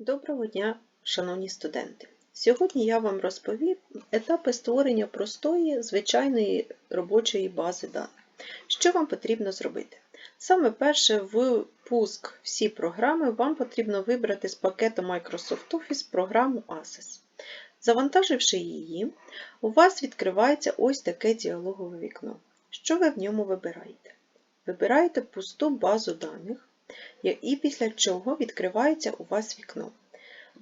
Доброго дня, шановні студенти! Сьогодні я вам розповім етапи створення простої, звичайної робочої бази даних. Що вам потрібно зробити? Саме перше, в пуск всі програми вам потрібно вибрати з пакету Microsoft Office програму Access. Завантаживши її, у вас відкривається ось таке діалогове вікно. Що ви в ньому вибираєте? Вибираєте пусту базу даних, і після чого відкривається у вас вікно.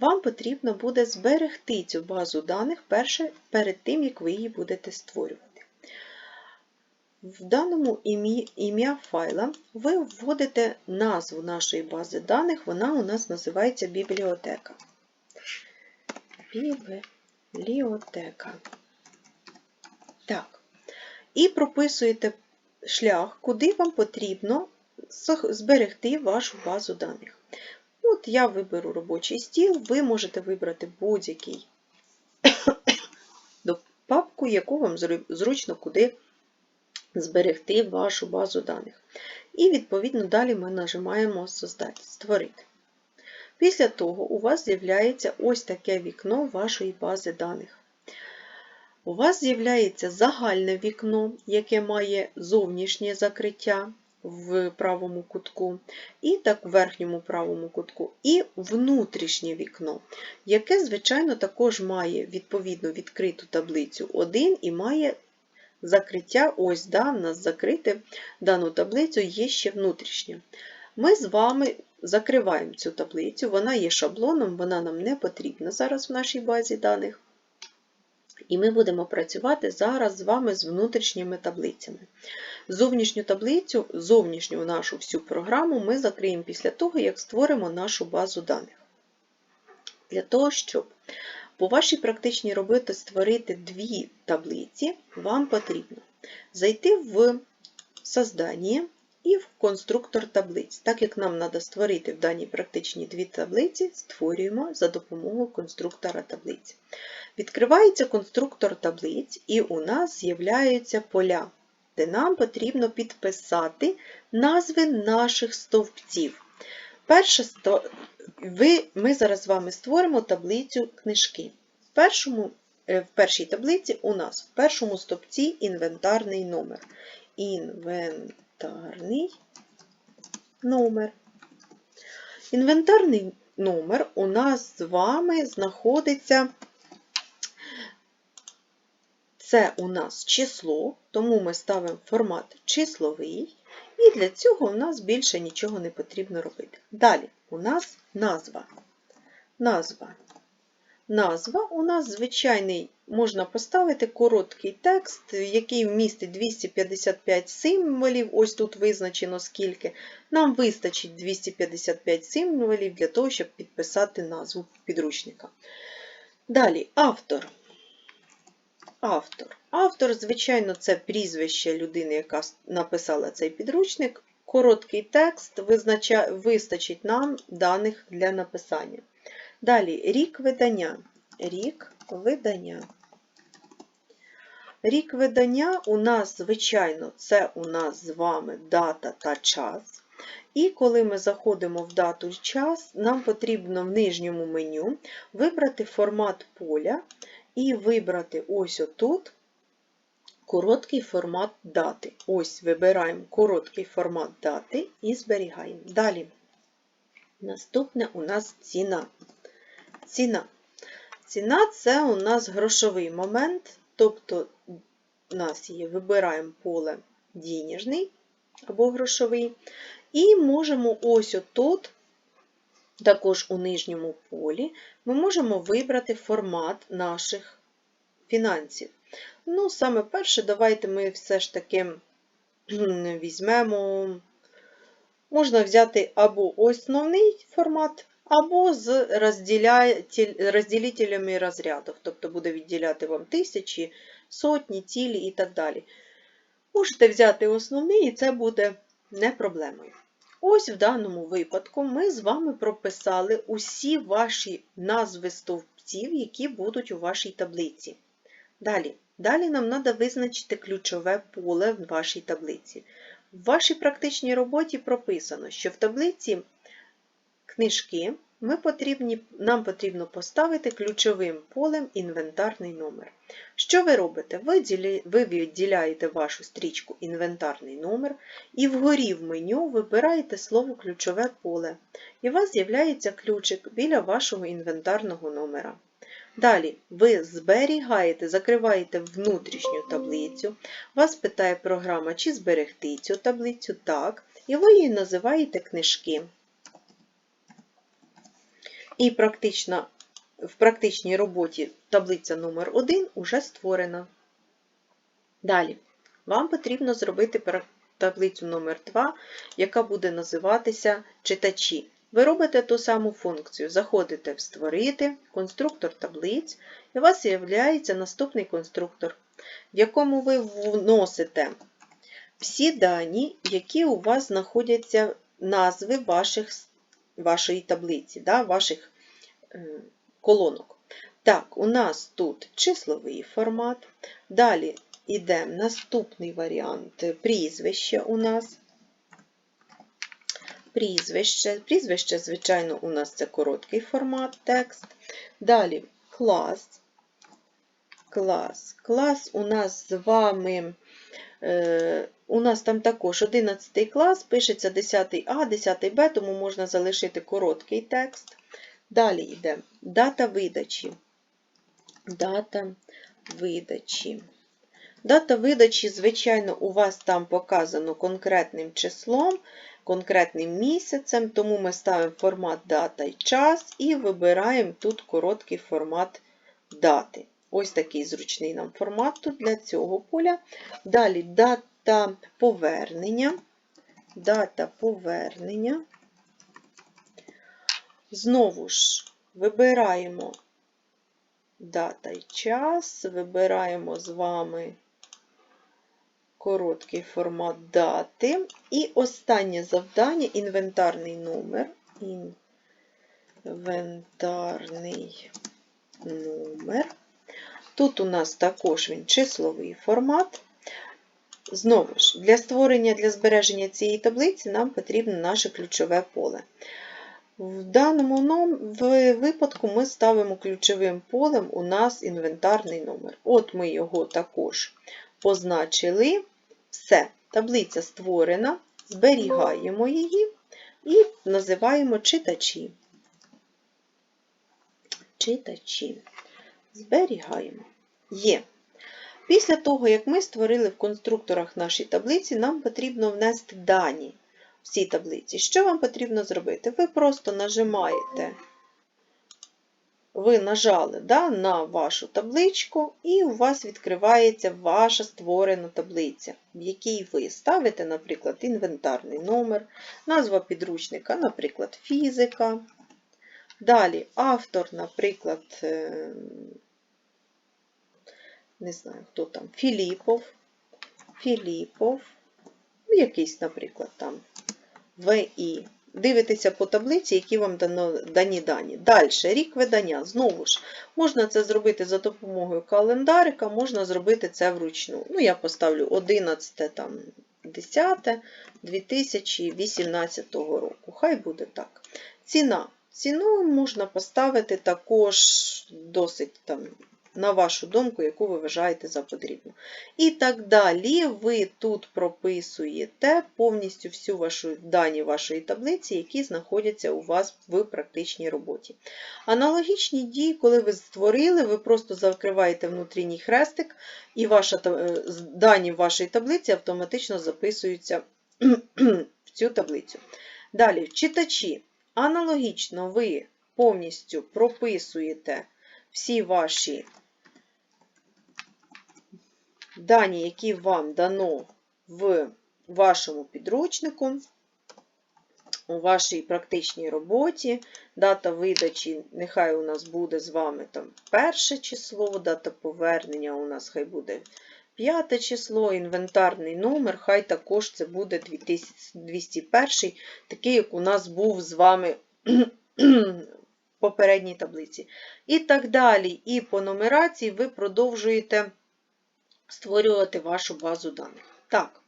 Вам потрібно буде зберегти цю базу даних перше, перед тим, як ви її будете створювати. В даному ім'я файла ви вводите назву нашої бази даних, вона у нас називається бібліотека. Бібліотека. Так. І прописуєте шлях, куди вам потрібно зберегти вашу базу даних. От я виберу робочий стіл, ви можете вибрати будь-який папку, яку вам зручно куди зберегти вашу базу даних. І, відповідно, далі ми нажимаємо Создати, Створити. Після того у вас з'являється ось таке вікно вашої бази даних. У вас з'являється загальне вікно, яке має зовнішнє закриття в правому кутку, і так в верхньому правому кутку, і внутрішнє вікно, яке, звичайно, також має відповідно відкриту таблицю 1 і має закриття, ось да, в нас закрите дану таблицю є ще внутрішнє. Ми з вами закриваємо цю таблицю, вона є шаблоном, вона нам не потрібна зараз в нашій базі даних. І ми будемо працювати зараз з вами з внутрішніми таблицями. Зовнішню таблицю, зовнішню нашу всю програму ми закриємо після того, як створимо нашу базу даних. Для того, щоб по вашій практичній роботі створити дві таблиці, вам потрібно зайти в создання і в конструктор таблиць. Так як нам треба створити в даній практичній дві таблиці, створюємо за допомогою конструктора таблиць. Відкривається конструктор таблиць, і у нас з'являються поля, де нам потрібно підписати назви наших стовпців. Перше, Ми зараз з вами створимо таблицю книжки. В, першому, е, в першій таблиці у нас в першому стовпці інвентарний номер. Інвентарний номер. Інвентарний номер у нас з вами знаходиться це у нас число, тому ми ставимо формат числовий, і для цього у нас більше нічого не потрібно робити. Далі у нас назва. Назва. Назва у нас звичайний, можна поставити короткий текст, який вмістить 255 символів. Ось тут визначено скільки. Нам вистачить 255 символів для того, щоб підписати назву підручника. Далі автор автор. Автор, звичайно, це прізвище людини, яка написала цей підручник. Короткий текст вистачить нам даних для написання. Далі рік видання. Рік видання. Рік видання у нас, звичайно, це у нас з вами дата та час. І коли ми заходимо в дату і час, нам потрібно в нижньому меню вибрати формат поля і вибрати ось отут короткий формат дати. Ось вибираємо короткий формат дати і зберігаємо. Далі. Наступне у нас ціна. Ціна. Ціна це у нас грошовий момент, тобто у нас є, вибираємо поле дініжний або грошовий, і можемо ось отут також у нижньому полі ми можемо вибрати формат наших фінансів. Ну, саме перше, давайте ми все ж таки візьмемо, можна взяти або основний формат, або з розділителями розрядів, тобто буде відділяти вам тисячі, сотні, цілі і так далі. Можете взяти основний, і це буде не проблемою. Ось в даному випадку ми з вами прописали усі ваші назви стовпців, які будуть у вашій таблиці. Далі Далі нам треба визначити ключове поле в вашій таблиці. В вашій практичній роботі прописано, що в таблиці книжки ми потрібні, нам потрібно поставити ключовим полем інвентарний номер. Що ви робите? Ви, ви відділяєте вашу стрічку інвентарний номер і вгорі в меню вибираєте слово ключове поле. І у вас з'являється ключик біля вашого інвентарного номера. Далі ви зберігаєте, закриваєте внутрішню таблицю. Вас питає програма, чи зберегти цю таблицю. Так. І ви її називаєте книжки. І практично, в практичній роботі таблиця номер 1 уже створена. Далі, вам потрібно зробити таблицю номер 2, яка буде називатися читачі. Ви робите ту саму функцію. Заходите в Створити, конструктор таблиць, і у вас з'являється наступний конструктор, в якому ви вносите всі дані, які у вас знаходяться назви ваших, вашої таблиці, да, ваших е, колонок. Так, у нас тут числовий формат. Далі йде наступний варіант прізвище у нас. Прізвище. Прізвище, звичайно, у нас це короткий формат текст. Далі клас. Клас. Клас у нас з вами. Е, у нас там також 11 клас, пишеться 10 А, 10 Б, тому можна залишити короткий текст. Далі йде дата видачі. Дата видачі. Дата видачі, звичайно, у вас там показано конкретним числом, конкретним місяцем, тому ми ставимо формат дата і час і вибираємо тут короткий формат дати. Ось такий зручний нам формат тут для цього поля. Далі дата повернення. Дата повернення. Знову ж вибираємо дата і час, вибираємо з вами короткий формат дати. І останнє завдання інвентарний номер. Інвентарний номер. Тут у нас також він числовий формат. Знову ж, для створення, для збереження цієї таблиці нам потрібно наше ключове поле. В даному випадку ми ставимо ключовим полем у нас інвентарний номер. От ми його також позначили. Все, таблиця створена, зберігаємо її і називаємо читачі. Читачі. Зберігаємо. Є. Після того, як ми створили в конструкторах наші таблиці, нам потрібно внести дані в цій таблиці. Що вам потрібно зробити? Ви просто нажимаєте, ви нажали да, на вашу табличку, і у вас відкривається ваша створена таблиця, в якій ви ставите, наприклад, інвентарний номер, назва підручника, наприклад, фізика. Далі автор, наприклад, е, не знаю, хто там, Філіпов, Філіпов, ну, якийсь, наприклад, там ВІ. Дивитеся по таблиці, які вам дано, дані дані. Далі, рік видання. Знову ж, можна це зробити за допомогою календарика, можна зробити це вручну. Ну, я поставлю 11 там, 10 2018 року. Хай буде так. Ціна. Ціну можна поставити також досить там, на вашу думку, яку ви вважаєте за потрібну. І так далі ви тут прописуєте повністю всю вашу дані вашої таблиці, які знаходяться у вас в практичній роботі. Аналогічні дії, коли ви створили, ви просто закриваєте внутрішній хрестик, і ваша, е, дані вашої таблиці автоматично записуються в цю таблицю. Далі, читачі. Аналогічно ви повністю прописуєте всі ваші дані, які вам дано в вашому підручнику, у вашій практичній роботі. Дата видачі, нехай у нас буде з вами там перше число, дата повернення у нас хай буде п'яте число, інвентарний номер, хай також це буде 2201, такий, як у нас був з вами в попередній таблиці. І так далі. І по нумерації ви продовжуєте створювати вашу базу даних. Так,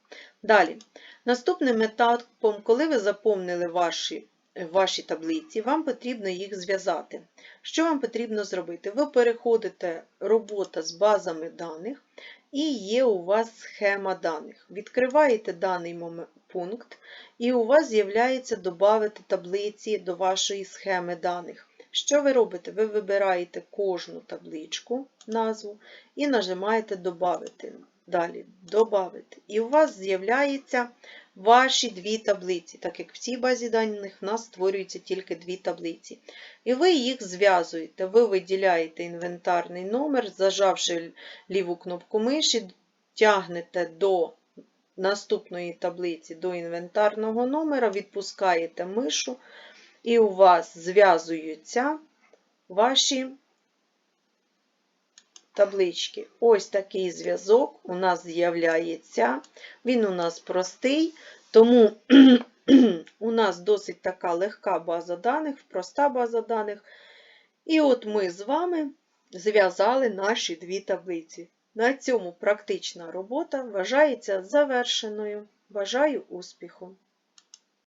далі. Наступним етапом, коли ви заповнили ваші в вашій таблиці, вам потрібно їх зв'язати. Що вам потрібно зробити? Ви переходите робота з базами даних, і є у вас схема даних. Відкриваєте даний пункт, і у вас з'являється додати таблиці до вашої схеми даних. Що ви робите? Ви вибираєте кожну табличку, назву, і нажимаєте Добавити. Далі Добавити. І у вас з'являються ваші дві таблиці, так як в цій базі даних в нас створюються тільки дві таблиці. І ви їх зв'язуєте. Ви виділяєте інвентарний номер, зажавши ліву кнопку миші, тягнете до наступної таблиці до інвентарного номера, відпускаєте мишу, і у вас зв'язуються ваші таблички. Ось такий зв'язок у нас з'являється. Він у нас простий, тому у нас досить така легка база даних, проста база даних. І от ми з вами зв'язали наші дві таблиці. На цьому практична робота вважається завершеною. Бажаю успіху!